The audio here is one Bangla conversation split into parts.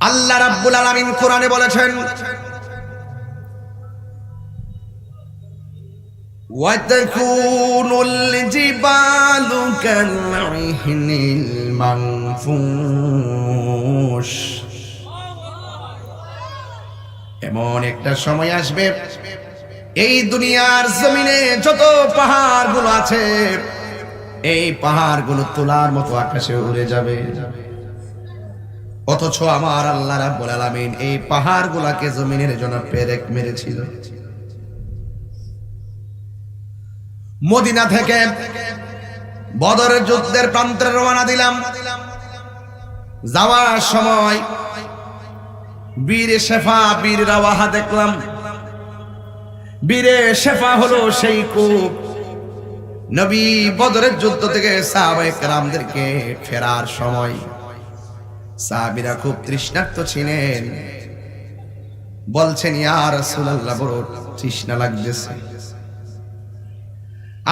আল্লাহ রাব্বুল আলামিন কোরআনে বলেছেন وتكون الجبال كالعهن المنفوش এমন একটা সময় আসবে এই দুনিয়ার জমিনে যত পাহাড়গুলো আছে এই পাহাড়গুলো তোলার মতো আকাশে উড়ে যাবে অথচ আমার আল্লাহ রাব্বুল আলামিন এই পাহাড়গুলাকে জমিনের জন্য পেরেক মেরেছিল। মদিনা থেকে বদরের যুদ্ধের প্রান্তে রওনা দিলাম। যাওয়ার সময় বীরে শেফা, বীর রাওয়াহা দেখলাম। বীরে শেফা হলো সেই কূপ। নবী বদরের যুদ্ধ থেকে সাহাবায়ে কেরামদেরকে ফেরার সময় সাহাবীরা খুব তৃষ্ণার্ত ছিলেন। বলছেন, ইয়া রাসূলুল্লাহ, বড় তৃষ্ণা লাগতেছে।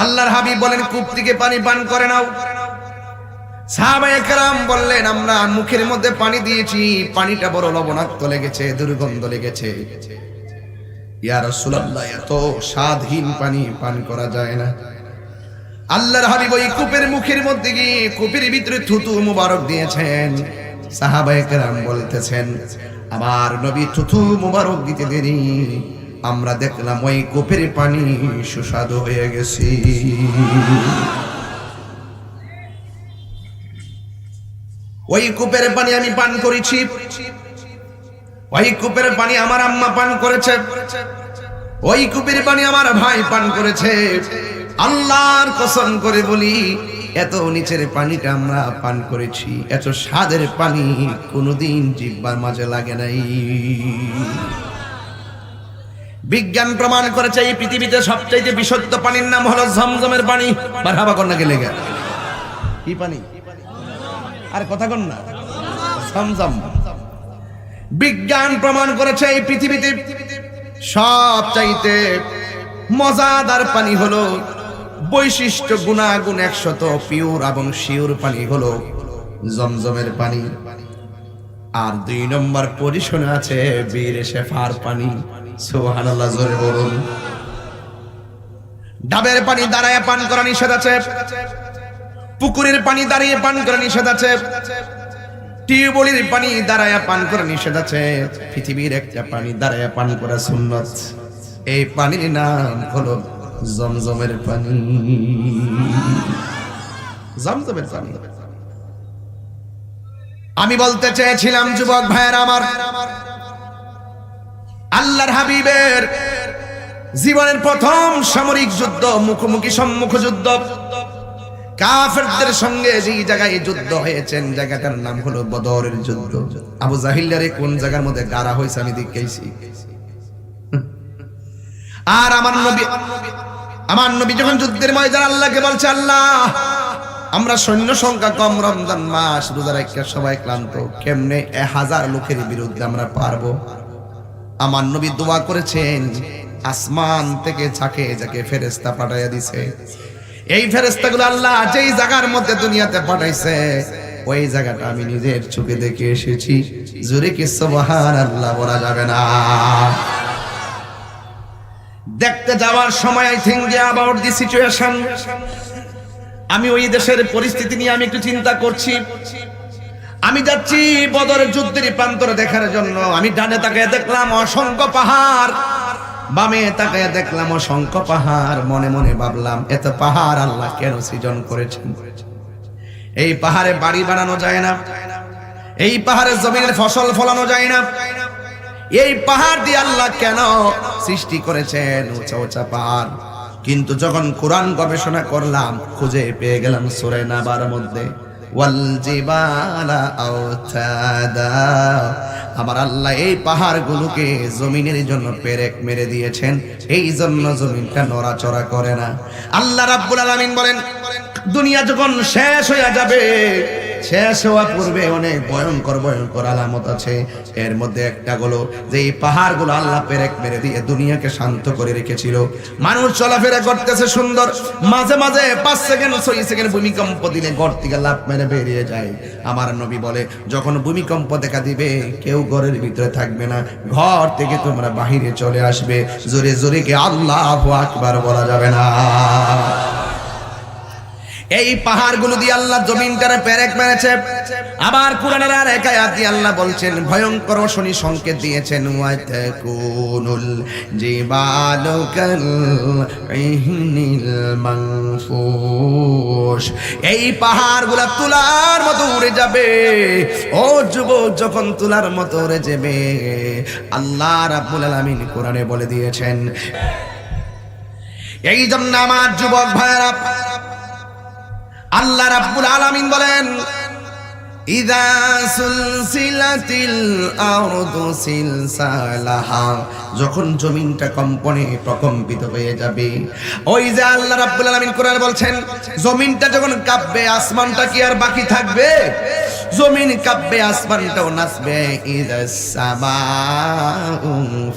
আল্লাহর হাবিব বলেন, কূপ থেকে পানি পান করে নাও। বললেন, আমরা মুখের মধ্যে পানি দিয়েছি, পানিটা বড় লবণাক্ত লেগেছে, দুর্গন্ধ লেগেছে। ইয়া রাসূলুল্লাহ, এত স্বাদহীন পানি পান করা যায় না। আল্লাহর হাবিব ওই কূপের মুখের মধ্যে গিয়ে কূপের ভিতরে থুতু মুবারক দিয়েছেন। সাহাবায়ে কেরাম বলতেছেন, আমার নবী থুতু মুবারক দিতে দেরি। আমরা দেখলাম ওই কূপের পানি সুস্বাদু হয়ে গেছে। ওই কূপের পানি আমি পান করেছি। ওই কূপের পানি আমার আম্মা পান করেছে। ওই কূপের পানি আমার ভাই পান করেছে। আল্লাহর কসম করে বলি এত নিচের পানিটা আমরা পান করেছি। এত স্বাদের পানি কোনোদিন জিব্বার মাঝে লাগে নাই। বিজ্ঞান প্রমাণ করেছে এই পৃথিবীতে সবচাইতে বিশুদ্ধ পানির নাম হলো ঝমঝমের পানি। বারহাবা কন্যা গেলে কি পানি? আর কথা কন না। ঝমঝম। বিজ্ঞান প্রমাণ করেছে এই পৃথিবীতে সবচাইতে মজাদার পানি হলো বৈশিষ্ট্য গুণাগুণ একশত পিওর এবং শিওর পানি হলো জমজমের পানি। আর দুই নম্বর পজিশনে আছে বীর শেফার পানি। সুবহানাল্লাহ, জোরে বলুন। ডাবের পানি দাঁড়ায় পান করা নিষেধ আছে। পুকুরের পানি দাঁড়িয়ে পান করা নিষেধ আছে। টিউবওয়েলের পানি দাঁড়ায় পান করা নিষেধ আছে। পৃথিবীর একটা পানি দাঁড়ায় পান করা সুন্নত। এই পানির নাম হলো জমজমের পানি। জমজমের পানি। আমি বলতে চেয়েছিলাম, যুবক ভাইয়ের আমার। আল্লাহর হাবিবের জীবনের প্রথম সামরিক যুদ্ধ, মুখোমুখি সম্মুখ যুদ্ধ। কাফেরদের সঙ্গে যে জায়গায় যুদ্ধ হয়েছেন, জায়গাটার নাম হলো বদরের যুদ্ধ। আবু জাহিল্লারে কোন জায়গার মধ্যে গাড়া হয়েছে আমি দেখেছি। আর আমার নবী আমার নবী যখন যুদ্ধের ময়দান আল্লাহকে বলছে, আল্লাহ, আমরা সৈন্য সংখ্যা কম রমজান মাস, রোজা রাখা সবাই ক্লান্ত। কেমনে এ হাজার লোকের বিরুদ্ধে আমরা পারব? আমার নবী দোয়া করেছেন, আসমান থেকে যাকে যাকে ফেরেস্তা পাঠাইয়া দিছে। এই ফেরেস্তাগুলো আল্লাহ যেই জায়গার মধ্যে দুনিয়াতে পাঠাইছে, ওই জায়গাটা আমি নিজের চোখে দেখে এসেছি। জোরে কি সুবহান আল্লাহ বলা যাবে না। দেখতে যাওয়ার সময় I think about the situation আমি ওই দেশের পরিস্থিতি নিয়ে আমি একটু চিন্তা করছি। আমি যাচ্ছি বদরের যুদ্ধের প্রান্তরে দেখার জন্য। আমি ডানে তাকে দেখলাম অসংখ্য পাহাড়। বামে তাকে দেখলাম অসংখ্য পাহাড়। মনে মনে ভাবলাম, এত পাহাড় আল্লাহ কেন সৃজন করেছেন? এই পাহাড়ে বাড়ি বানানো যায় না। এই পাহাড়ে জমিনের ফসল ফলানো যায় না। এই পাহাড় দিয়ে আল্লাহ কেন সৃষ্টি করেছেন? উঁচা উঁচা পাহাড়। কিন্তু যখন কোরআন গবেষণা করলাম, খুঁজে পেয়ে গেলাম সুরে নাবার মধ্যে। আমার আল্লাহ এই পাহাড়গুলোকে জমিনের জন্য পেরেক মেরে দিয়েছেন। এই জন্য জমিনটা নড়াচড়া করে না। আল্লাহ রাব্বুল আলামিন বলেন, দুনিয়া যখন শেষ হয়ে যাবে শেষ হওয়া পূর্বে অনেক ভয়ঙ্কর ভয়ঙ্কর আলামত আছে। এর মধ্যে একটা হলো যে এই পাহাড়গুলো আল্লাহ পেরেক মেরে দিয়ে দুনিয়াকে শান্ত করে রেখেছিল। মানুষ চলাফেরা করতেছে সুন্দর। মাঝে মাঝে পাঁচ সেকেন্ড, ছয় সেকেন্ড ভূমিকম্প দিলে ঘর থেকে লাভ মেরে বেরিয়ে যায়। আমার নবী বলে, যখন ভূমিকম্প দেখা দিবে, কেউ ঘরের ভিতরে থাকবে না। ঘর থেকে তোমরা বাহিরে চলে আসবে। জোরে জোরে কে আল্লাহ আকবার বলা যাবে না। এই পাহাড়গুলো দিয়ে আল্লাহ জমিনটারে পেরেক মেরেছে। আবার কোরআনের আর এক আয়াত দিয়ে আল্লাহ বলছেন, ভয়ঙ্কর শনি সংকেত দিয়েছেন ওয়াতাকুনুল জিবালু কাল ইহনিল মানফুস এই পাহাড়গুলো তুলার মতো উড়ে যাবে। ও যুবক, যখন তুলার মতো উড়ে যাবে, আল্লাহ রাব্বুল আলামিন কোরআনে বলে দিয়েছেন, এই জন্য আমার যুবক ভাইরা আল্লাহ রাব্বুল আলামিন বলেন, ইদা সুলসিলাতিল আরদু সিলসালাহা যখন জমিনটা কম্পনে প্রকম্পিত হয়ে যাবে। ওই যে আল্লাহ রাব্বুল আলামিন কোরআনে বলছেন, জমিনটা যখন কাঁপবে, আসমানটা কি আর বাকি থাকবে? জমিন কাঁপবে, আসমানটাও নাচবে।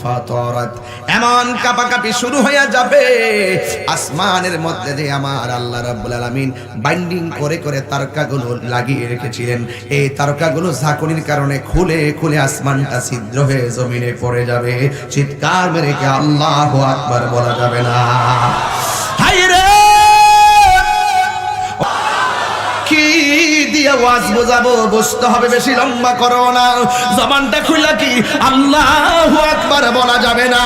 ফাতারাত। এমন কাঁপাকাঁপি শুরু হয়ে যাবে, আসমানের মধ্যে যে আমার আল্লাহ রাব্বুল আলামিন বাইন্ডিং করে করে তারকাগুলো লাগিয়ে রেখেছিলেন। এই তারকাগুলো ঝাঁকুনির কারণে খুলে খুলে আসমানটা ছিদ্র হয়ে জমিনে পড়ে যাবে। চিৎকার মেরে কে আল্লাহ আকবার বলা যাবে না। হাই রে! কি ওয়াজ বোঝাবো বুঝতে হবে বেশি লম্বা করো না। জবানটা খুললা কি? আল্লাহু বলা যাবে না।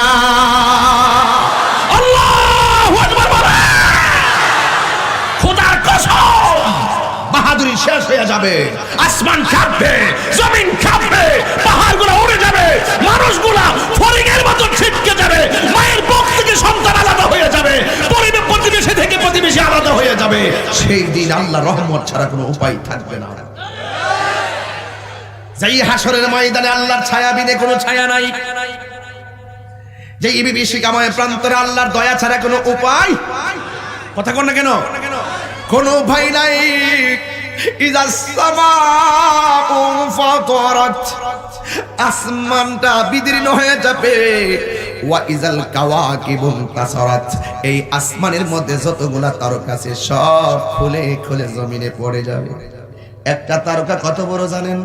বাহাদুরি শেষ হয়ে যাবে। আসমান কাঁপবে জমিন কাঁপবে পাহাড়গুলো উড়ে যাবে, মানুষগুলা ফরিংয়ের মতো ছিটকে যাবে, মায়ের বুক থেকে সন্তান আলাদা হয়ে যাবে। আলাদা হয়ে যাবে। সেই দিন আল্লাহ রহমত ছাড়া কোনো উপায় থাকবে না। যেই হাসরের ময়দানে আল্লাহর ছায়া বিনে কোনো ছায়া নাই। যে বিভীষিকাময় প্রান্তরে আল্লাহর দয়া ছাড়া কোনো উপায়। কথা কোন না কেন? কোনো উপায় নাই। আসমানটা বিদীর্ণ হয়ে যাবে। ওয়া এই আসমানের মধ্যে যতগুলা তারকা আছে, সব খুলে খুলে জমিনে পড়ে যাবে। একটা তারকা কত বড় জানেন?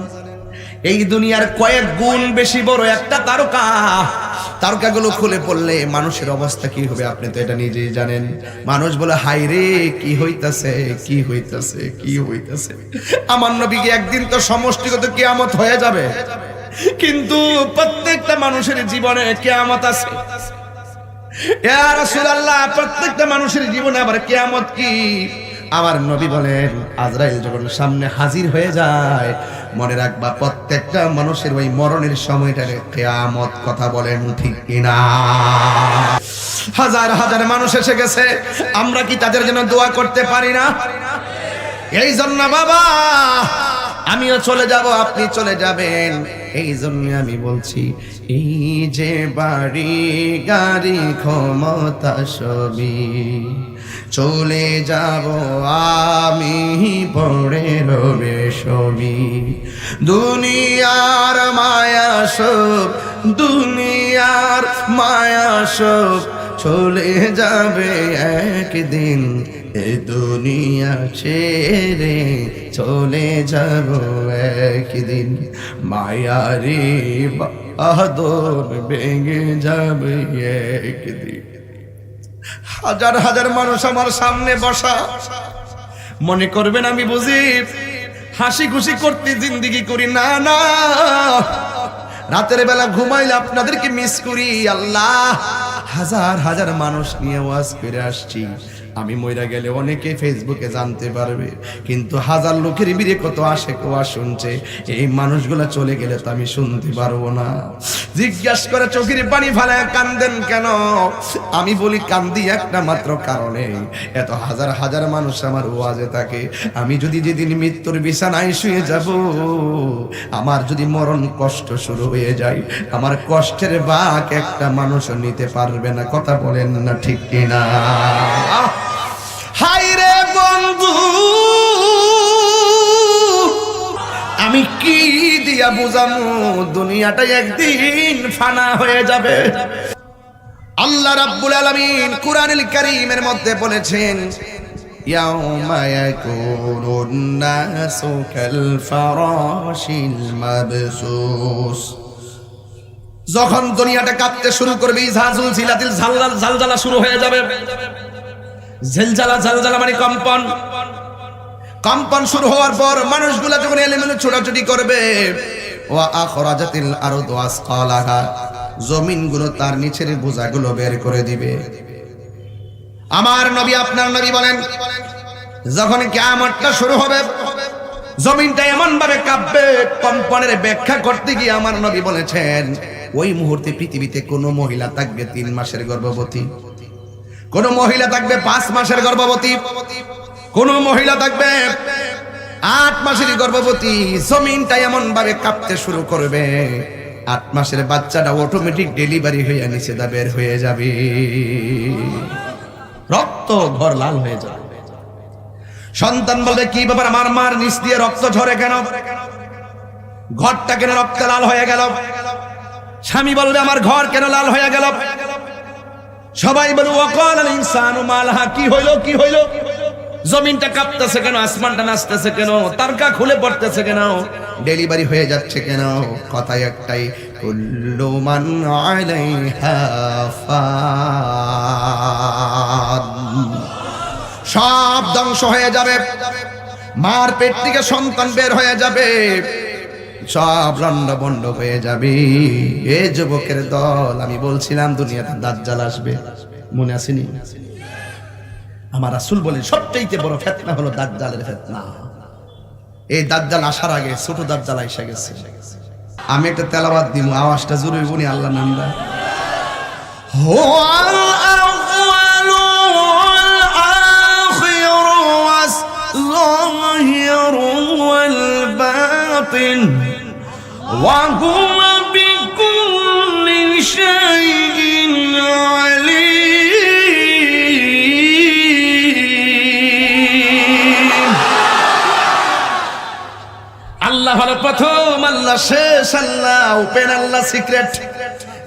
এই দুনিয়ার কয়েক গুণ বেশি বড় একটা তারকা। তারকাগুলো খুলে পড়লে মানুষের অবস্থা কি হবে আপনি তো এটা নিজেই জানেন। মানুষ বলে হাই রে, কি হইতাছে কি হইতাছে কি হইতাছে? আমার নবীকে একদিন তো সমষ্টিগত কিয়ামত হয়ে যাবে। কিন্তু প্রত্যেকটা মানুষের জীবনে কেয়ামত আছে। প্রত্যেকটা মানুষের জীবনে আবার কিয়ামত কি? আমার নবী বলেন, আজরাইল যখন সামনে হাজির হয়ে যায়, মনে রাখবা প্রত্যেকটা মানুষের ওই মরণের সময়টারে কেয়ামত কথা বলেন ঠিক কিনা? হাজার হাজার মানুষ এসে গেছে, আমরা কি তাদের জন্য দোয়া করতে পারি না? এই জন্য বাবা আমিও চলে যাব, আপনি চলে যাবেন। এই জন্য আমি বলছি, এই যে বাড়ি, গাড়ি, ক্ষমতা সবই চলে যাব আমি, পড়ে রবে সবই। দুনিয়ার মায়া সব, দুনিয়ার মায়া সব চলে যাবে একদিন। এ দুনিয়া ছেড়ে চলে যাব একদিন। মায়ারি বাদর ভেঙে যাবে একদিন। হাজার হাজার মানুষ আমার সামনে বসা। মনে করবেন আমি বুঝি হাসি খুশি করতে জিন্দিগি করি। না না, রাতের বেলা ঘুমাইলে আপনাদেরকে মিস করি, আল্লাহ। হাজার হাজার মানুষ নিয়ে ওয়াজ করে আসছি। আমি মইরা গেলে অনেকে ফেসবুকে জানতে পারবে। কিন্তু হাজার লোকের বিরে কত আসে কোয়া শুনছে। এই মানুষগুলো চলে গেলে তো আমি শুনতে পারব না। জিজ্ঞাসা করে চোখের পানি ফালায় কান্দেন কেন? আমি বলি, কান্দি একটা মাত্র কারণে। এত হাজার হাজার মানুষ আমার ওয়াজে থাকে। আমি যদি যেদিন মৃত্যুর বিছানায় শুয়ে যাব, আমার যদি মরণ কষ্ট শুরু হয়ে যায়, আমার কষ্টের বাক একটা মানুষ নিতে পারবে না। কথা বলেন না ঠিক কিনা? আমি কি দিয়া বুঝামু? দুনিয়াটা একদিন ফানা হয়ে যাবে। আল্লাহ রাব্বুল আলামিন কুরআনুল কারীমের মধ্যে বলেছেন, ইয়াউমা ইয়াকুনুন নাসু কাল ফারাশিল মাবসুস। যখন দুনিয়াটা কাঁপতে শুরু করবে ইজাজুল জিলাতিল ঝালজাল ঝালজালা শুরু হয়ে যাবে। ঝেলজালা ঝালজালা মানে কম্পন। কম্পন শুরু হওয়ার পর মানুষগুলা যখন এলোমেলো ছোটাছুটি করবে, ওয়া আখরাজাতিল আরদু আসকালাহা জমিনগুলো তার নিচের বোঝাগুলো বের করে দিবে। আমার নবী, আপনার নবী বলেন, যখন কিয়ামতটা শুরু হবে, জমিনটা এমন ভাবে কাঁপবে, কম্পনের ব্যাখ্যা করতে গিয়ে আমার নবী বলেছেন, ওই মুহূর্তে পৃথিবীতে কোনো মহিলা থাকবে তিন মাসের গর্ভবতী। কোন মহিলা থাকবে পাঁচ মাসের গর্ভবতী। কোন মহিলা থাকবে, আট মাসের গর্ভবতী, জমিনটা এমন ভাবে কাঁপতে শুরু করবে। আট মাসের বাচ্চাটা অটোমেটিক ডেলিভারি হয়ে নিচে দা বের হয়ে যাবে। রক্ত ঘর লাল হয়ে যাবে। সন্তান বলবে, কি ব্যাপার? আমার মার নিচ দিয়ে রক্ত ঝরে কেন? ঘরটা কেন রক্ত লাল হয়ে গেল? স্বামী বলবে, আমার ঘর কেন লাল হয়ে গেল? সবাই বলবে আল ইনসানু মালাহা, কি হইল কি হইল? জমিনটা কাঁপতেছে কেন? আসমানটা নাচতেছে কেন? তারকা খুলে পড়তেছে কেন? ডেলিভারি হয়ে যাচ্ছে কেন? কথাই একটাই, কুল্লু মান আলাইহা সব ধ্বংস হয়ে যাবে। মার পেট থেকে সন্তান বের হয়ে যাবে। সব লন্ড বন্ড হয়ে যাবে। এ যুবকের দল, আমি বলছিলাম, দুনিয়াতে দাজ্জাল আসবে। মনে আসেনি? আমার রাসূল বলেন সবচাইতে বড় ফেতনা হলো দাজ্জালের ফেতনা এই দাজ্জাল আসার আগে ছোট দাজ্জাল এসে গেছে আমি একটা তেলাবাদ দিব আওয়াজটা জরুরি বলি আল্লাহ নামটা هو الأول والآخر والظاهر والباطن وهو بكل شيء عليم হলো প্রথম আল্লাহ, শেষ আল্লাহ ওপেন আল্লাহ সিক্রেট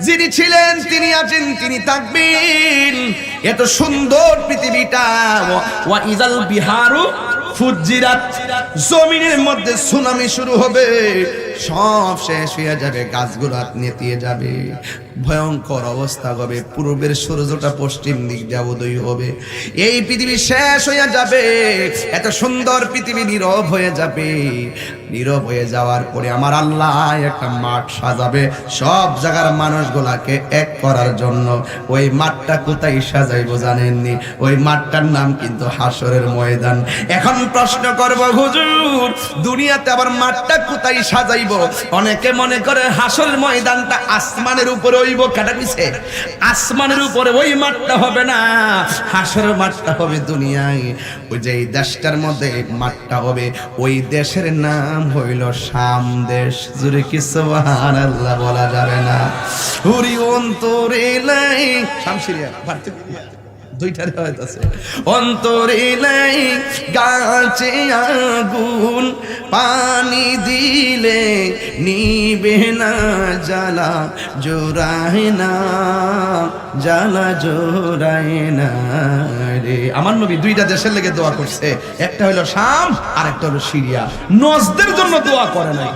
যিনি ছিলেন, তিনি আছেন, তিনি থাকবেন এত সুন্দর পৃথিবীটা। ওয়া ইজাল বিহারু ফুজিরাত। জমিনের মধ্যে সুনামি শুরু হবে। সব শেষ হয়ে যাবে, গাছগুলো নেতিয়ে যাবে। ভয়ঙ্কর অবস্থা হবে পূর্বের সূর্যটা পশ্চিম দিক দিয়ে উদয় হবে। এই পৃথিবী শেষ হয়ে যাবে। এত সুন্দর পৃথিবী নীরব হয়ে যাবে। নীরব হয়ে যাওয়ার পরে আমার আল্লাহ একটা মাঠ সাজাবে। সব জায়গার মানুষগুলাকে এক করার জন্য। ওই মাঠটা কোথায় সাজাইবো জানেননি? ওই মাঠটার নাম কিন্তু হাসরের ময়দান। এখন প্রশ্ন করব, হুজুর, দুনিয়াতে আবার মাঠটা কোথায় সাজাইব? অনেকে মনে করে হাসরের ময়দানটা আসমানের উপরে হইব কাটা নিছে আসমানের উপরে ওই মাঠটা হবে না হাসর মাঠটা হবে দুনিয়ায়। ওই যে এই দেশটার মধ্যে মাঠটা হবে, ওই দেশের নাম হইল শাম দেশ। জুড়ে কি আল্লাহ বলা যাবে না? হুরি অন্তরে লাই শামসিরিয়া দুইটারে গাছে আগুন, পানি দিলে নিবে না জ্বালা, জোড়ায় না, জ্বালা জোড়ায় না রে। আমার নবী দুইটা দেশের লেগে দোয়া করছে, একটা হলো শাম আর একটা হলো সিরিয়া। নজদের জন্য দোয়া করে নাই।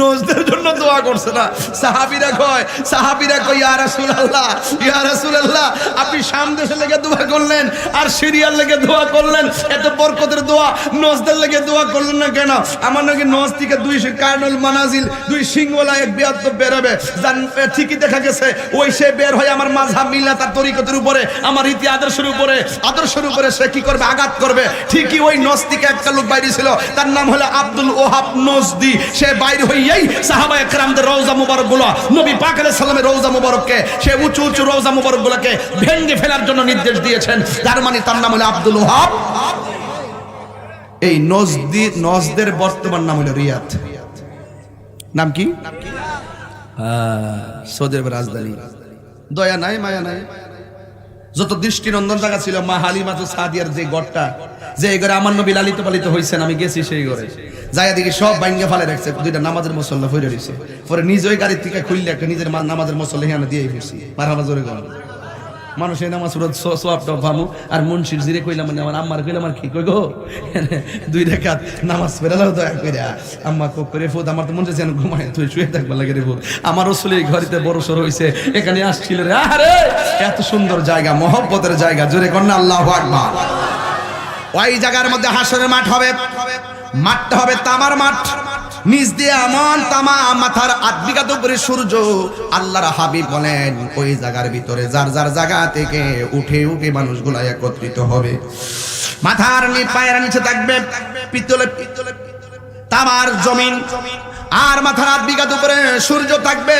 নজদের জন্য দোয়া করছে না। সাহাবিরা কয় সাহাবিরা কয়, ইয়া রাসূলুল্লাহ ইয়া রাসূলুল্লাহ, আপনি শাম দেশে লেগে দোয়া করলেন আর সিরিয়ার লেগে দোয়া করলেন। এত বরকতের দোয়া নজদের লেগে দোয়া করলেন না কেন? আমার নাকি নজ থেকে দুই কার্নুল মানাজিল, দুই সিংওয়ালা এক বিয়াত বেরোবে। জান ঠিকই দেখা গেছে, ওই সে বের হয়ে আমার মাঝহাব মিল্লা তার তরিকতের উপরে, আমার রীতি আদর্শের উপরে আদর্শের উপরে সে কি করবে? আঘাত করবে। ঠিকই ওই নজ থেকে একটা লোক বাইরে ছিল, তার নাম হলো আব্দুল ওহাব নজদি। সে বাইরে হইয়াই সাহাবা একরামদের রওজা মুবারকগুলো নবী পাক আলাইহিস সালামের রওজা মুবারককে, সে উঁচু উঁচু রওজা মুবারক গুলোকে ভেঙে ফেলার জন্য নির্দেশ দিয়েছেন। তার মানে তার নাম হলো আব্দুল ওহাব। এই নজদি, নজদের বর্তমান নাম হলো রিয়াদ। নাম কি? সৌদি আরবের রাজধানী। দয়া নাই, মায়া নাই। যত দৃষ্টিনন্দন জায়গা ছিল, মা হালিমা তো সাদিয়ার যে গড়টা যে ঘরে আমার নবী লালিত পালিত হয়েছেন আমি গেছি সেই ঘরে। যাই দেখি সব বাইঙ্গে ফালে রাখছে। দুইটা নামাজের মসল্লা ফিরে রয়েছে পরে নিজ ওই গাড়ির থেকে খুললে একটা নিজের নামাজের মসল্লা হিয়ানো দিয়ে ফিরছি। মারহাবা জোরে গেল মানুষ এই নামাজ সুরত সোয়াব টপ ভামু। আর মুন্সির জিরে কইলাম মানে আমার আম্মার কইলাম আর কি কই গো? দুই রেখাত নামাজ ফেরালাও দয়া কইরা। আম্মা কোক করে ফুদ আমার তো মন যেন ঘুমায়। তুই শুয়ে থাকবার লাগে রে ফুদ আমার আসলে এই ঘরেতে বড় সর হইছে। এখানে আসছিল রে আরে এত সুন্দর জায়গা, মহব্বতের জায়গা। জোরে কন্যা আল্লাহ আকবার। ওই জায়গার মধ্যে হাসরের মাঠ হবে। মাঠটা হবে তামার মাঠ। নিচ দিয়ে এমন তামা মাথার বিঘাত উপরে সূর্য, আল্লাহর হাবিব বলেন, ওই জায়গার ভিতরে যার যার জায়গা থেকে উঠে উঠে মানুষগুলা একত্রিত হবে। মাথার পায়ের নিচে থাকবে পিতলে পিতলে তামার জমিন, আর মাথার বিঘাত উপরে সূর্য থাকবে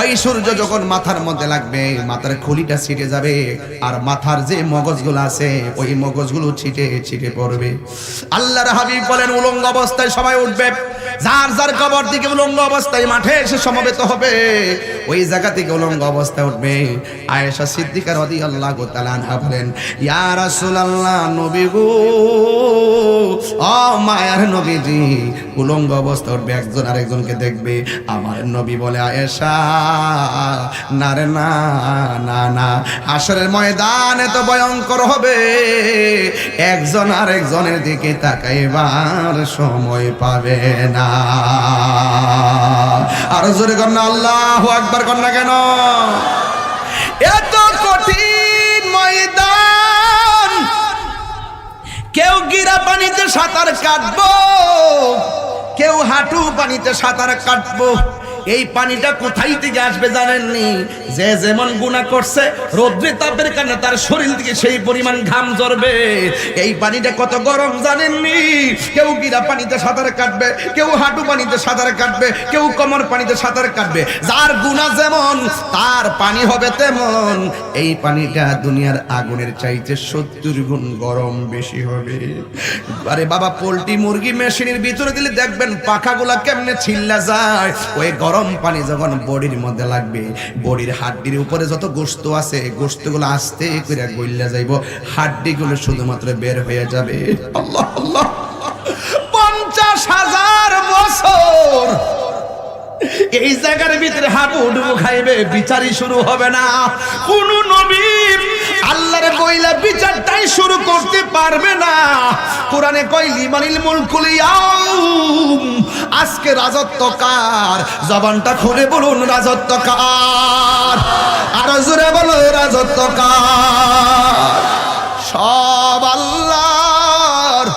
ওই সূর্য যখন মাথার মধ্যে লাগবে, মাথার খুলিটা ছিটে যাবে, আর মাথার যে মগজগুলো আছে, ওই মগজগুলো ছিটে ছিটে পড়বে। আল্লাহর হাবিব বলেন, উলঙ্গ অবস্থায় সবাই উঠবে। যার যার কবর দিকে উলঙ্গ অবস্থায় মাঠে এসে সমবেত হবে। ওই জায়গা থেকে উলঙ্গ অবস্থায় উঠবে। আয়েশা সিদ্দিকা রাদিয়াল্লাহু তাআলা আনহা বলেন, ইয়া রাসূলুল্লাহ, নবী গো, ও মায়ার নবীজি, উলঙ্গ অবস্থা উঠবে, একজন আরেকজনকে দেখবে। আমার নবী বলে, আয়েশা না রে না না না। আসরের ময়দান এত ভয়ঙ্কর হবে। একজন আর একজনের দিকে তাকাইবার সময় পাবে না। আর জোরে কন্যা আল্লাহ একবার কন্যা কেন? এত কঠিন ময়দান। কেউ গিরা পানিতে সাঁতার কাটবো, কেউ হাঁটু পানিতে সাঁতার কাটবো। এই পানিটা কোথায় থেকে আসবে জানেননি? যে যেমন গুণা করছে, রৌদ্রে তাপের কারণে তার শরীর থেকে সেই পরিমাণ ঘাম ঝরবে। এই পানিটা কত গরম জানেননি? কেউ গিরা পানিতে সাঁতার কাটবে, কেউ হাঁটু পানিতে সাঁতার কাটবে, কেউ কোমর পানিতে সাঁতার কাটবে। যার গুণা যেমন, তার পানি হবে তেমন। এই পানিটা দুনিয়ার আগুনের চাইতে সত্তর গুণ গরম বেশি হবে। আরে বাবা, পোলট্রি, মুরগি, মেশিনের ভিতরে দিলে দেখবেন পাখাগুলা কেমনে ছিল্লা যায়। ওই গরম পানি যখন বডির মধ্যে লাগবে, বডির হাড্ডির উপরে যত গোস্ত আছে গোস্তগুলো আস্তে করে গইল্লা যাইব, হাড্ডিগুলো শুধুমাত্র বের হয়ে যাবে। পঞ্চাশ হাজার বছর। এই জায়গার ভিতরে হাবু ডুবু খাইবে, বিচারই শুরু হবে না। কোন নবী আল্লাহর বইলা বিচারটাই শুরু করতে পারবে না। কোরআনে কইলি, মানিল মুলকুল আজকে রাজত্ব কার? জবানটা খুলে বলুন, রাজত্ব কার? আর জোরে বলো, রাজত্ব কার? সব আল্লাহর।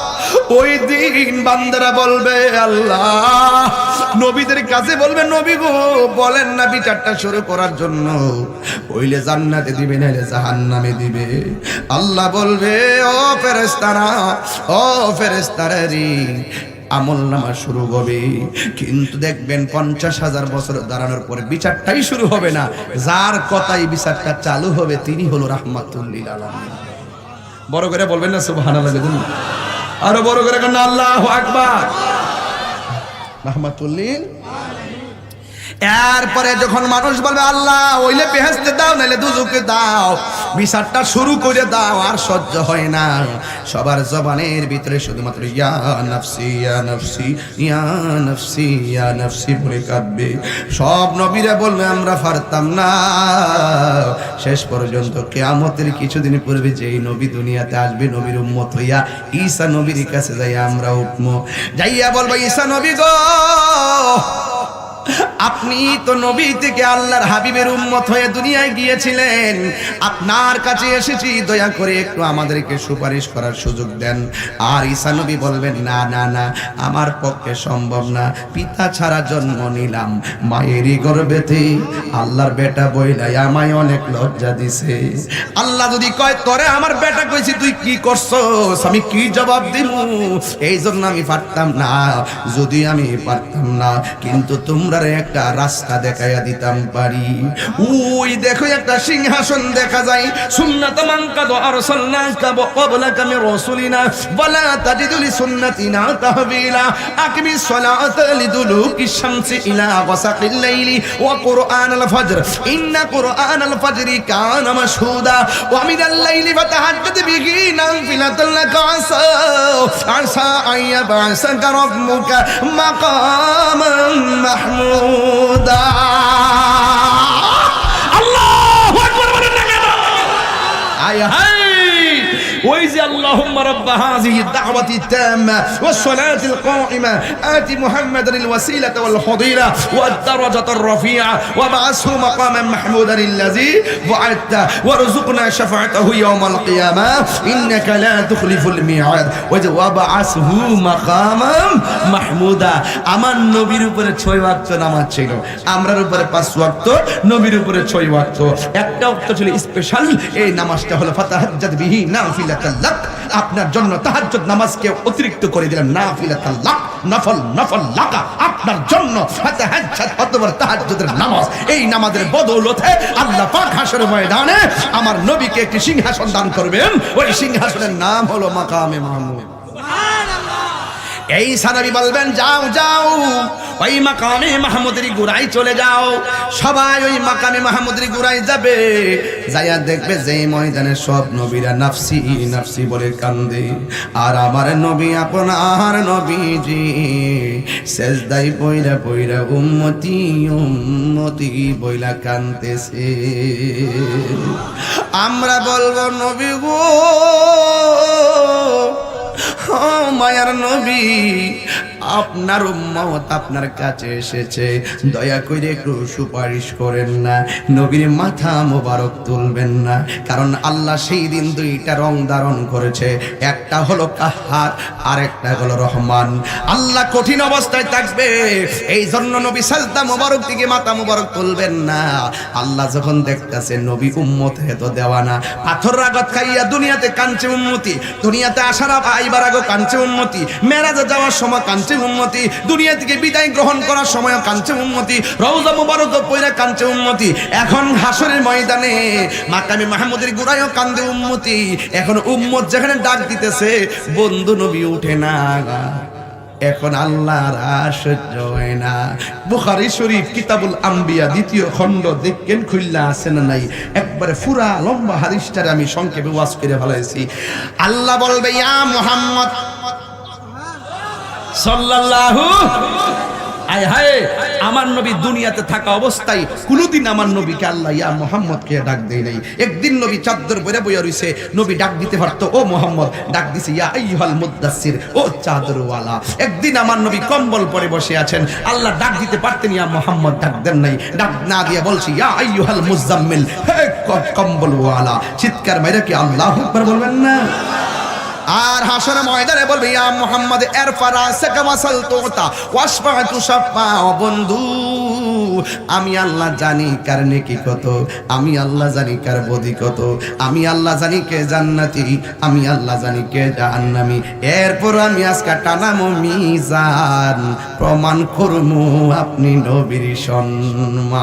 ওই দিন বান্দারা বলবে, আল্লাহ নবীদের কাছে বলবে নবী গো, বলেন না বিচারটা শুরু করার জন্য। হইলে জান্নাতে দিবে, নাইলে জাহান্নামে দিবে। আল্লাহ বলবে, ও ফেরেস্তারা ও ফেরেস্তারা আমল নামা শুরু হবে। কিন্তু দেখবেন পঞ্চাশ হাজার বছর দাঁড়ানোর পরে বিচারটাই শুরু হবে না। যার কথাই বিচারটা চালু হবে, তিনি হলো রাহমাতুল্লিল আলামিন। বড় করে বলবেন না, সুবহানাল্লাহ দেখুন আরও বড় করে কেন আল্লাহ আকবার। রহমাতুল্লিল। এরপরে যখন মানুষ বলবে আল্লাহ ওইলে বেহেস্তে দাও নাইলে দুজুকে দাও। বিচারটা শুরু করে দাও, আর সহ্য হয় না। সবার জবানের ভিতরে শুধুমাত্র, ইয়া ইয়া ইয়া বলে কাঁদবে। সব নবীরা বলবে, আমরা পারতাম না। শেষ পর্যন্ত কেয়ামতের কিছুদিন পূর্বে যেই নবী দুনিয়াতে আসবে, নবীর উম্মত হইয়া ঈসা নবীর কাছে যাইয়া আমরা উঠবো যাইয়া বলব, ঈসা নবী গো! আপনি তো নবী থেকে আল্লাহর হাবিবের উম্মত হয়ে দুনিয়ায় গিয়েছিলেন। আপনার কাছে এসেছি, দয়া করে একটু আমাদেরকে সুপারিশ করার সুযোগ দেন। আর ঈসা নবী বলবেন, না না না, আমার পক্ষে সম্ভব না। পিতা ছাড়া জন্ম নিলাম। মায়েরই গর্বেতে আল্লাহর বেটা বইলাই আমায় অনেক লজ্জা দিছে। আল্লাহ যদি কয়, তোরে আমার বেটা কইছি, তুই কি করছস? আমি কি জবাব দিব এই জন্য আমি পারতাম না। যদি আমি পারতাম না, কিন্তু তোমরা একটা রাস্তা দেখাইয়া দিতাম পারি। ওই দেখো একটা সিংহাসন দেখা যায়। সুন্নাত মান কাদ আরসালনাকা ক্বাবলাকা মির রাসূলিনা, ওয়ালা তাজিদু লিসুন্নাতিনা তাহবিলা। আকিমিস সালাতা লিদুলুকি শামসি ইলা গাসাকিল লাইলি। ওয়া কুরআনাল ফজর, ইন্না কুরআনাল ফজরি কানা মাশহুদা। ওয়া মিনাল লাইলি ফাতাহাজ্জাদ বিহি নাফিলাতাল লাকা আসা। আসা আইয়াবাসাকা রাব্বুকা মাকামান মাহমুদা। আল্লাহু না কেন? আয়। হায়। ওই যে আল্লাহুম্মা রাব্বা হাযিহি দাওয়াতি তাম্মা ওয়াস সালাতিল কায়িমা আতি মুহাম্মাদান আল ওয়াসিলাতা ওয়াল ফাদিলা ওয়াদ দারাজাতার রাফিআ ওয়া বা'আসহু মাহমুদা আমার নবীর উপরে ছয় ওয়াক্ত নামাজ ছিল। আমরার উপরে পাঁচ ওয়াক্ত, নবীর উপরে ছয় ওয়াক্ত। একটা ওয়াক্ত ছিল স্পেশাল এই নামাজটা হলো ফাতাহাজ্জাত বিহি নাফিলা। লাক। আপনার জন্য তাহাজ্জুদ নামাজকে অতিরিক্ত করে দিলাম নাফিলাতাল লাক। নফল নফল লাকা। আপনার জন্য ফাতাহাজ্জাদ অতবার নামাজ। এই নামাজের বদৌলতে আল্লাহ পাক হাসর ময়দানে আমার নবীকে একটি সিংহাসন দান করবেন। ওই সিংহাসনের নাম হলো মাকামে মাহমুদ। এই সানাবি বলবেন, যাও যাও, ওই মাকামে মাহমুদের গুড়াই চলে যাও। সবাই ওই মাকামে মাহমুদের গুড়াই যাবে, যাইয়া দেখবে যে ময়দানে সব নবীরা নাফসি নাফসি বলে কান্দে। আর আমার নবী, আপনার নবীজি সেজদাই বইরা বইরা উম্মতি উম্মতি বইলা কানতেছে। আমরা বলব, নবী গো মায়ার নবী আপনার উম্মত আপনার কাছে এসেছে। দয়া করে একটু সুপারিশ করেন না। নবীর মাথা মোবারক তুলবেন না। কারণ আল্লাহ সেই দিন দুইটা রং ধারণ করেছে। একটা হলো কাহার আর একটা হলো রহমান। আল্লাহ কঠিন অবস্থায় থাকবে। এই জন্য নবী সাজদা মোবারক দিকে মাথা মোবারক তুলবেন না। আল্লাহ যখন দেখতেছে নবী উম্মত হেতো দেওয়া না। পাথর রাগত খাইয়া দুনিয়াতে কাঞ্চে উন্মতি দুনিয়াতে আসার আইবার আগে কাঞ্চে উন্মতি মেরাজে যাওয়ার সময় কাঞ্চে উন্মতি। দুনিয়া থেকে বিদায় গ্রহণ করার সময় কাঞ্চে উন্মতি। রওজা মুবারক পয়রা কাঞ্চে উন্মতি। এখন হাসরের ময়দানে মাকামি মাহমুদের গুড়াইও কান্দে উন্মতি। এখন উম্মত যেখানে ডাক দিতেছে, বন্ধু নবী উঠে না এখন আল্লাহর সহ্য হয় না। বুখারি শরীফ, কিতাবুল আম্বিয়া, দ্বিতীয় খণ্ড দেখেন খুললা আছে না নাই? একবারে ফুরা লম্বা হাদিসটারে আমি সংক্ষেপে ওয়াজ করে ভালাইছি আল্লাহ বলবে, ইয়া মুহাম্মদ সাল্লাল্লাহু আয় হায়, আমার নবী দুনিয়াতে থাকা অবস্থায় কোনোদিন আমার নবীকে আল্লাহ ইয়া মোহাম্মদকে ডাক দেয় নাই। একদিন নবী চাদর বইরে বইয়া রইছে, নবী ডাক দিতে পারতো, ও মোহাম্মদ ডাক দিছে, ইয়া আইয়ুহাল মুদ্দাসির ও চাদরওয়ালা একদিন আমার নবী কম্বল পরে বসে আছেন, আল্লাহ ডাক দিতে পারতেন, ইয়া মোহাম্মদ ডাক দেন নাই। ডাক না দিয়ে বলছি, ইয়া আইয়ুহাল মুজাম্মিল হে কম্বলওয়ালা, চিৎকার মাইরা কি আল্লাহু আকবার বলবেন না? আর হাসর ময়দানে বলবে, ইয়া মুহাম্মদ এরফা রাসাকা ওয়াসাল তুতা ওয়াসফা ও বন্ধু, আমি আল্লাহ জানি কার নেকি কত, আমি আল্লাহ জানি কার বদি কত, আমি আল্লাহ জানি কে জান্নাতি, আমি আল্লাহ জানি কে জাহান্নামি। এরপর আমি আজকে টানামো মিজান, প্রমাণ করমু আপনি নবীর সম্মান।